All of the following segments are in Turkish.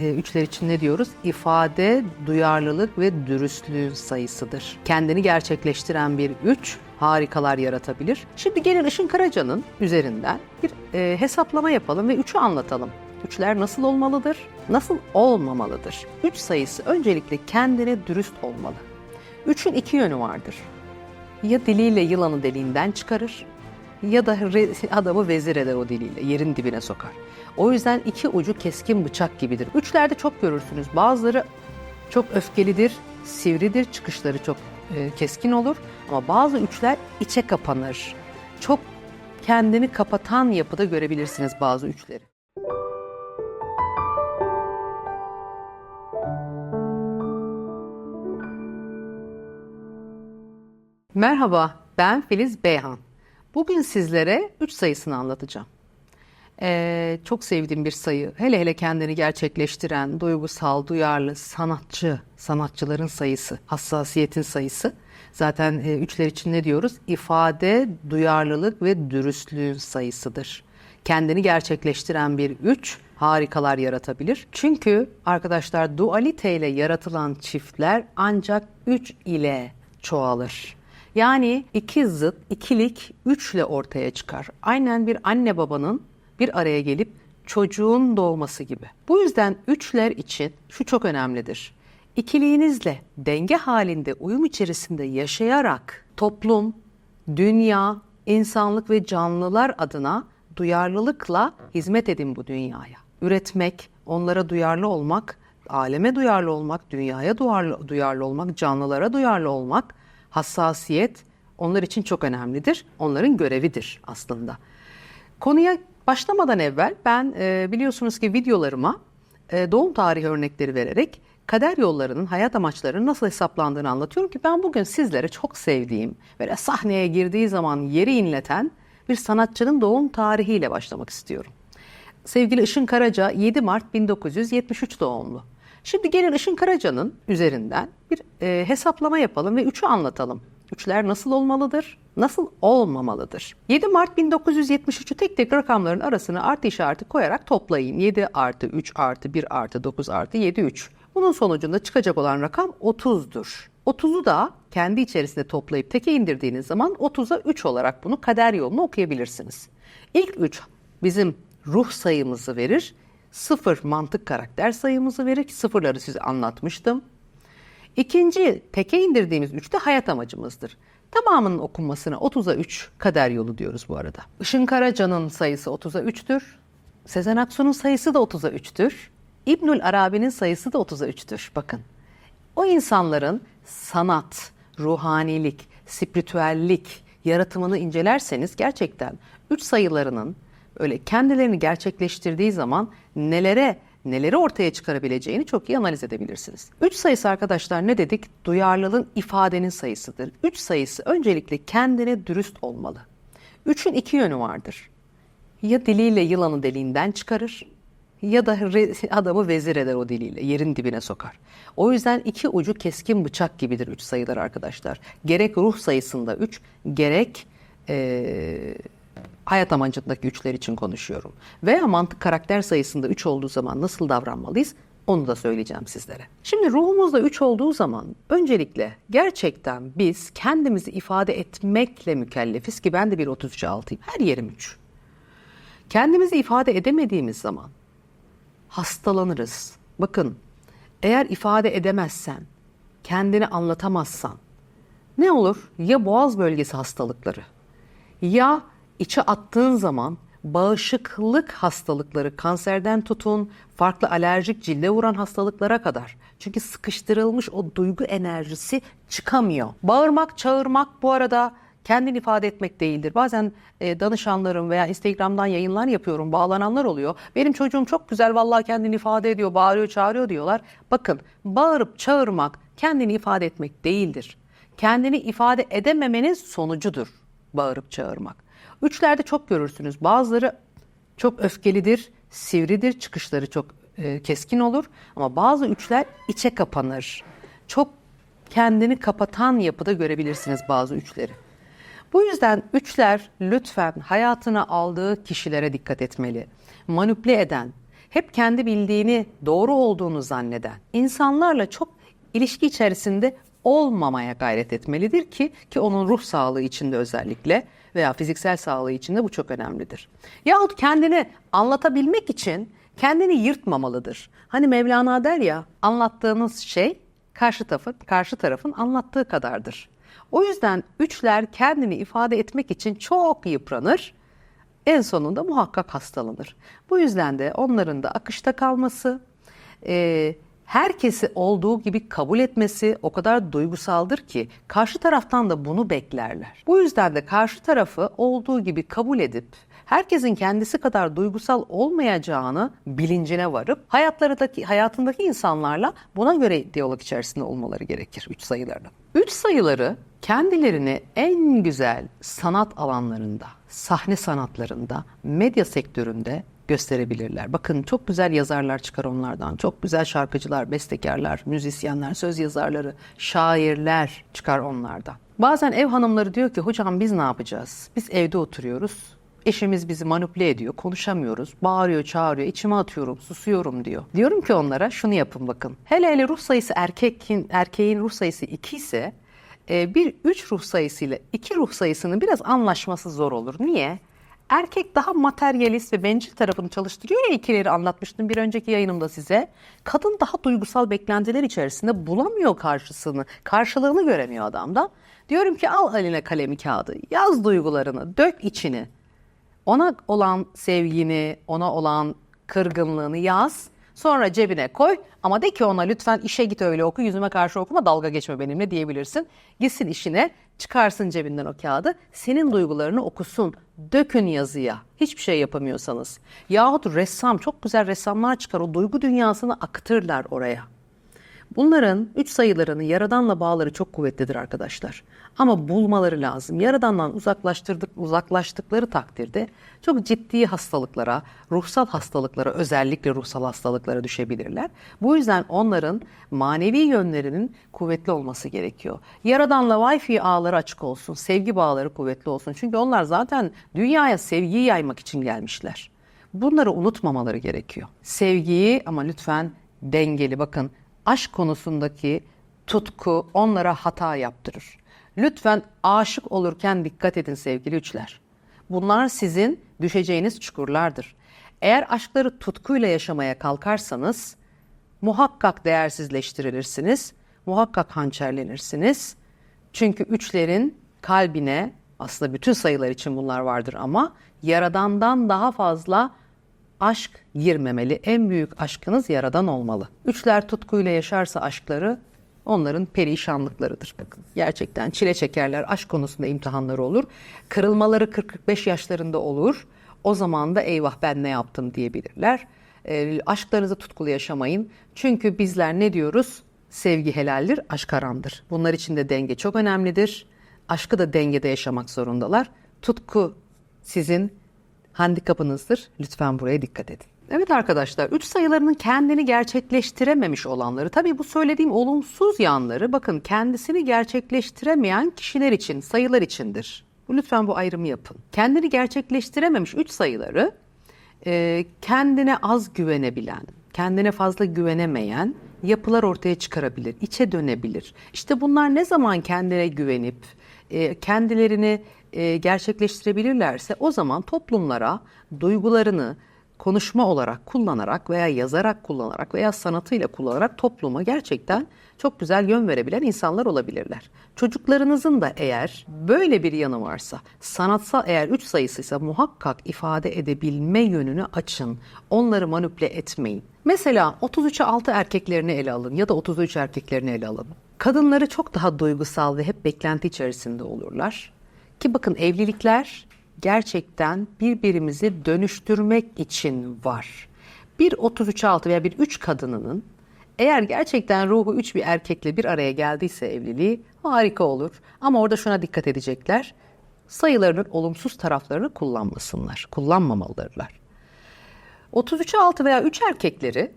E, Üçler için ne diyoruz? İfade, duyarlılık ve dürüstlüğün sayısıdır. Kendini gerçekleştiren bir üç harikalar yaratabilir. Şimdi gelin Işın Karaca'nın üzerinden bir e, hesaplama yapalım ve üçü anlatalım. Üçler nasıl olmalıdır, nasıl olmamalıdır? Üç sayısı öncelikle kendine dürüst olmalı. Üçün iki yönü vardır. Ya diliyle yılanı deliğinden çıkarır ya da adamı vezir eder o diliyle, yerin dibine sokar. O yüzden iki ucu keskin bıçak gibidir. Üçlerde çok görürsünüz. Bazıları çok öfkelidir, sivridir, çıkışları çok e, keskin olur. Ama bazı üçler içe kapanır. Çok kendini kapatan yapıda görebilirsiniz bazı üçleri. Merhaba, ben Filiz Beyhan. Bugün sizlere 3 sayısını anlatacağım. Ee, çok sevdiğim bir sayı. Hele hele kendini gerçekleştiren, duygusal, duyarlı, sanatçı, sanatçıların sayısı, hassasiyetin sayısı. Zaten e, üçler için ne diyoruz? İfade, duyarlılık ve dürüstlüğün sayısıdır. Kendini gerçekleştiren bir üç harikalar yaratabilir. Çünkü arkadaşlar dualite ile yaratılan çiftler ancak üç ile çoğalır. Yani iki zıt, ikilik üçle ortaya çıkar. Aynen bir anne babanın bir araya gelip çocuğun doğması gibi. Bu yüzden üçler için şu çok önemlidir. İkiliğinizle denge halinde uyum içerisinde yaşayarak toplum, dünya, insanlık ve canlılar adına duyarlılıkla hizmet edin bu dünyaya. Üretmek, onlara duyarlı olmak, aleme duyarlı olmak, dünyaya duyarlı, duyarlı olmak, canlılara duyarlı olmak, hassasiyet onlar için çok önemlidir. Onların görevidir aslında. Konuya başlamadan evvel ben e, biliyorsunuz ki videolarıma e, doğum tarihi örnekleri vererek kader yollarının, hayat amaçlarının nasıl hesaplandığını anlatıyorum ki ben bugün sizlere çok sevdiğim, böyle sahneye girdiği zaman yeri inleten bir sanatçının doğum tarihiyle başlamak istiyorum. Sevgili Işın Karaca 7 Mart 1973 doğumlu. Şimdi gelin Işın Karaca'nın üzerinden bir e, hesaplama yapalım ve üçü anlatalım. Üçler nasıl olmalıdır, nasıl olmamalıdır? 7 Mart 1973'ü tek tek rakamların arasına artı işareti koyarak toplayın. 7 artı 3 artı 1 artı 9 artı 7 3. Bunun sonucunda çıkacak olan rakam 30'dur. 30'u da kendi içerisinde toplayıp teke indirdiğiniz zaman 30'a 3 olarak bunu kader yolunu okuyabilirsiniz. İlk 3 bizim ruh sayımızı verir. Sıfır mantık karakter sayımızı verir. Sıfırları size anlatmıştım. İkinci teke indirdiğimiz üçte hayat amacımızdır. Tamamının okunmasına 30'a 3 kader yolu diyoruz bu arada. Işın Karaca'nın sayısı 30'a 3'tür. Sezen Aksu'nun sayısı da 30'a 3'tür. İbnül Arabi'nin sayısı da 30'a 3'tür. Bakın. O insanların sanat, ruhanilik, spiritüellik yaratımını incelerseniz gerçekten üç sayılarının öyle kendilerini gerçekleştirdiği zaman nelere neleri ortaya çıkarabileceğini çok iyi analiz edebilirsiniz. Üç sayısı arkadaşlar ne dedik? Duyarlılığın ifadenin sayısıdır. Üç sayısı öncelikle kendine dürüst olmalı. Üçün iki yönü vardır. Ya diliyle yılanı deliğinden çıkarır ya da adamı vezir eder o diliyle, yerin dibine sokar. O yüzden iki ucu keskin bıçak gibidir üç sayılar arkadaşlar. Gerek ruh sayısında üç, gerek eee hayat amacındaki üçler için konuşuyorum. Veya mantık karakter sayısında 3 olduğu zaman nasıl davranmalıyız? Onu da söyleyeceğim sizlere. Şimdi ruhumuzda 3 olduğu zaman öncelikle gerçekten biz kendimizi ifade etmekle mükellefiz ki ben de bir 33 altıyım. Her yerim 3. Kendimizi ifade edemediğimiz zaman hastalanırız. Bakın eğer ifade edemezsen, kendini anlatamazsan ne olur? Ya boğaz bölgesi hastalıkları ya içe attığın zaman bağışıklık hastalıkları, kanserden tutun, farklı alerjik cilde vuran hastalıklara kadar. Çünkü sıkıştırılmış o duygu enerjisi çıkamıyor. Bağırmak, çağırmak bu arada kendini ifade etmek değildir. Bazen e, danışanlarım veya Instagram'dan yayınlar yapıyorum, bağlananlar oluyor. Benim çocuğum çok güzel vallahi kendini ifade ediyor, bağırıyor, çağırıyor diyorlar. Bakın, bağırıp çağırmak kendini ifade etmek değildir. Kendini ifade edememenin sonucudur bağırıp çağırmak. Üçlerde çok görürsünüz. Bazıları çok öfkelidir, sivridir, çıkışları çok e, keskin olur. Ama bazı üçler içe kapanır. Çok kendini kapatan yapıda görebilirsiniz bazı üçleri. Bu yüzden üçler lütfen hayatına aldığı kişilere dikkat etmeli. Manipüle eden, hep kendi bildiğini doğru olduğunu zanneden insanlarla çok ilişki içerisinde olmamaya gayret etmelidir ki ki onun ruh sağlığı içinde özellikle veya fiziksel sağlığı içinde bu çok önemlidir. Yahut kendini anlatabilmek için kendini yırtmamalıdır. Hani Mevlana der ya anlattığınız şey karşı tarafın, karşı tarafın anlattığı kadardır. O yüzden üçler kendini ifade etmek için çok yıpranır. En sonunda muhakkak hastalanır. Bu yüzden de onların da akışta kalması, e, herkesi olduğu gibi kabul etmesi o kadar duygusaldır ki karşı taraftan da bunu beklerler. Bu yüzden de karşı tarafı olduğu gibi kabul edip herkesin kendisi kadar duygusal olmayacağını bilincine varıp hayatlarındaki hayatındaki insanlarla buna göre diyalog içerisinde olmaları gerekir üç sayılarının. Üç sayıları kendilerini en güzel sanat alanlarında, sahne sanatlarında, medya sektöründe gösterebilirler. Bakın çok güzel yazarlar çıkar onlardan. Çok güzel şarkıcılar, bestekarlar, müzisyenler, söz yazarları, şairler çıkar onlardan. Bazen ev hanımları diyor ki hocam biz ne yapacağız? Biz evde oturuyoruz. Eşimiz bizi manipüle ediyor, konuşamıyoruz. Bağırıyor, çağırıyor, içime atıyorum, susuyorum diyor. Diyorum ki onlara şunu yapın bakın. Hele hele ruh sayısı erkekin, erkeğin ruh sayısı 2 ise e, bir 3 ruh sayısıyla 2 ruh sayısının biraz anlaşması zor olur. Niye? Erkek daha materyalist ve bencil tarafını çalıştırıyor ya ikileri anlatmıştım bir önceki yayınımda size. Kadın daha duygusal beklentiler içerisinde bulamıyor karşısını, karşılığını göremiyor adamda. Diyorum ki al eline kalemi kağıdı, yaz duygularını, dök içini. Ona olan sevgini, ona olan kırgınlığını yaz. Sonra cebine koy ama de ki ona lütfen işe git öyle oku yüzüme karşı okuma dalga geçme benimle diyebilirsin. Gitsin işine çıkarsın cebinden o kağıdı senin duygularını okusun dökün yazıya hiçbir şey yapamıyorsanız. Yahut ressam çok güzel ressamlar çıkar o duygu dünyasını akıtırlar oraya. Bunların üç sayılarını yaradanla bağları çok kuvvetlidir arkadaşlar. Ama bulmaları lazım. Yaradandan uzaklaştırdık, uzaklaştıkları takdirde çok ciddi hastalıklara, ruhsal hastalıklara, özellikle ruhsal hastalıklara düşebilirler. Bu yüzden onların manevi yönlerinin kuvvetli olması gerekiyor. Yaradanla Wi-Fi ağları açık olsun, sevgi bağları kuvvetli olsun. Çünkü onlar zaten dünyaya sevgiyi yaymak için gelmişler. Bunları unutmamaları gerekiyor. Sevgiyi ama lütfen dengeli bakın aşk konusundaki tutku onlara hata yaptırır. Lütfen aşık olurken dikkat edin sevgili üçler. Bunlar sizin düşeceğiniz çukurlardır. Eğer aşkları tutkuyla yaşamaya kalkarsanız muhakkak değersizleştirilirsiniz, muhakkak hançerlenirsiniz. Çünkü üçlerin kalbine aslında bütün sayılar için bunlar vardır ama yaradandan daha fazla aşk girmemeli. En büyük aşkınız yaradan olmalı. Üçler tutkuyla yaşarsa aşkları onların perişanlıklarıdır. Bakın gerçekten çile çekerler. Aşk konusunda imtihanları olur. Kırılmaları 40-45 yaşlarında olur. O zaman da eyvah ben ne yaptım diyebilirler. E, aşklarınızı tutkulu yaşamayın. Çünkü bizler ne diyoruz? Sevgi helaldir, aşk haramdır. Bunlar için de denge çok önemlidir. Aşkı da dengede yaşamak zorundalar. Tutku sizin handikapınızdır. Lütfen buraya dikkat edin. Evet arkadaşlar, üç sayılarının kendini gerçekleştirememiş olanları, tabii bu söylediğim olumsuz yanları bakın kendisini gerçekleştiremeyen kişiler için, sayılar içindir. Lütfen bu ayrımı yapın. Kendini gerçekleştirememiş üç sayıları e, kendine az güvenebilen, kendine fazla güvenemeyen yapılar ortaya çıkarabilir, içe dönebilir. İşte bunlar ne zaman kendine güvenip e, kendilerini e, gerçekleştirebilirlerse o zaman toplumlara duygularını konuşma olarak kullanarak veya yazarak kullanarak veya sanatıyla kullanarak topluma gerçekten çok güzel yön verebilen insanlar olabilirler. Çocuklarınızın da eğer böyle bir yanı varsa, sanatsal eğer üç sayısıysa muhakkak ifade edebilme yönünü açın. Onları manipüle etmeyin. Mesela 33'e 6 erkeklerini ele alın ya da 33 erkeklerini ele alın. Kadınları çok daha duygusal ve hep beklenti içerisinde olurlar. Ki bakın evlilikler gerçekten birbirimizi dönüştürmek için var. Bir 33'e 6 veya bir 3 kadınının eğer gerçekten ruhu 3 bir erkekle bir araya geldiyse evliliği harika olur. Ama orada şuna dikkat edecekler. Sayılarının olumsuz taraflarını kullanmasınlar. Kullanmamalıdırlar. 33'e 6 veya 3 erkekleri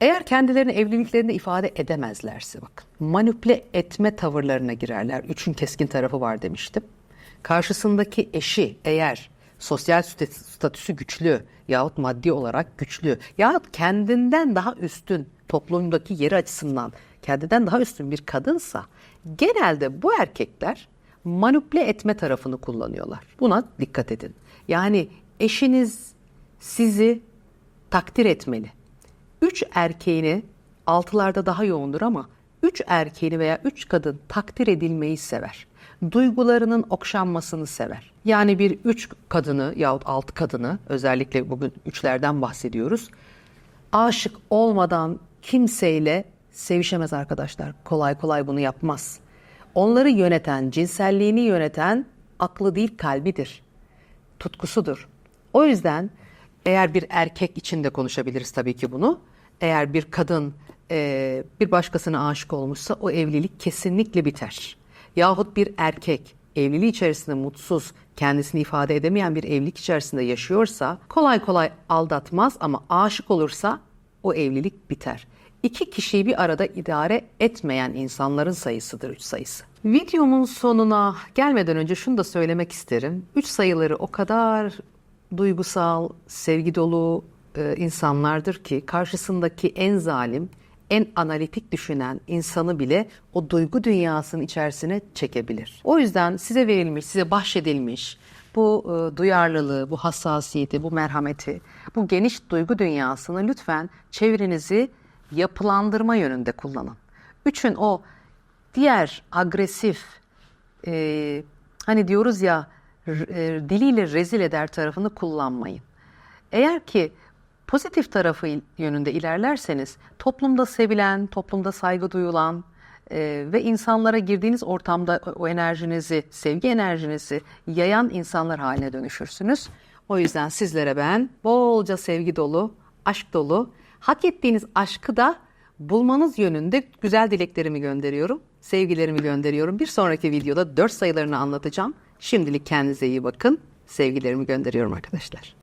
eğer kendilerini evliliklerinde ifade edemezlerse bakın manipüle etme tavırlarına girerler. Üçün keskin tarafı var demiştim. Karşısındaki eşi eğer sosyal statü- statüsü güçlü yahut maddi olarak güçlü yahut kendinden daha üstün toplumdaki yeri açısından kendinden daha üstün bir kadınsa genelde bu erkekler manipüle etme tarafını kullanıyorlar. Buna dikkat edin. Yani eşiniz sizi takdir etmeli. Üç erkeğini altılarda daha yoğundur ama üç erkeğini veya üç kadın takdir edilmeyi sever. Duygularının okşanmasını sever. Yani bir üç kadını yahut altı kadını özellikle bugün üçlerden bahsediyoruz. Aşık olmadan kimseyle sevişemez arkadaşlar. Kolay kolay bunu yapmaz. Onları yöneten, cinselliğini yöneten aklı değil kalbidir tutkusudur. O yüzden eğer bir erkek için de konuşabiliriz tabii ki bunu. Eğer bir kadın e, bir başkasına aşık olmuşsa o evlilik kesinlikle biter. Yahut bir erkek evliliği içerisinde mutsuz, kendisini ifade edemeyen bir evlilik içerisinde yaşıyorsa kolay kolay aldatmaz ama aşık olursa o evlilik biter. İki kişiyi bir arada idare etmeyen insanların sayısıdır üç sayısı. Videomun sonuna gelmeden önce şunu da söylemek isterim. Üç sayıları o kadar duygusal, sevgi dolu e, insanlardır ki karşısındaki en zalim, en analitik düşünen insanı bile o duygu dünyasının içerisine çekebilir. O yüzden size verilmiş, size bahşedilmiş bu e, duyarlılığı, bu hassasiyeti, bu merhameti, bu geniş duygu dünyasını lütfen çevrenizi yapılandırma yönünde kullanın. Üçün o diğer agresif, e, hani diyoruz ya e, diliyle rezil eder tarafını kullanmayın. Eğer ki pozitif tarafı yönünde ilerlerseniz toplumda sevilen, toplumda saygı duyulan e, ve insanlara girdiğiniz ortamda o enerjinizi, sevgi enerjinizi yayan insanlar haline dönüşürsünüz. O yüzden sizlere ben bolca sevgi dolu, aşk dolu, hak ettiğiniz aşkı da bulmanız yönünde güzel dileklerimi gönderiyorum. Sevgilerimi gönderiyorum. Bir sonraki videoda dört sayılarını anlatacağım. Şimdilik kendinize iyi bakın. Sevgilerimi gönderiyorum arkadaşlar.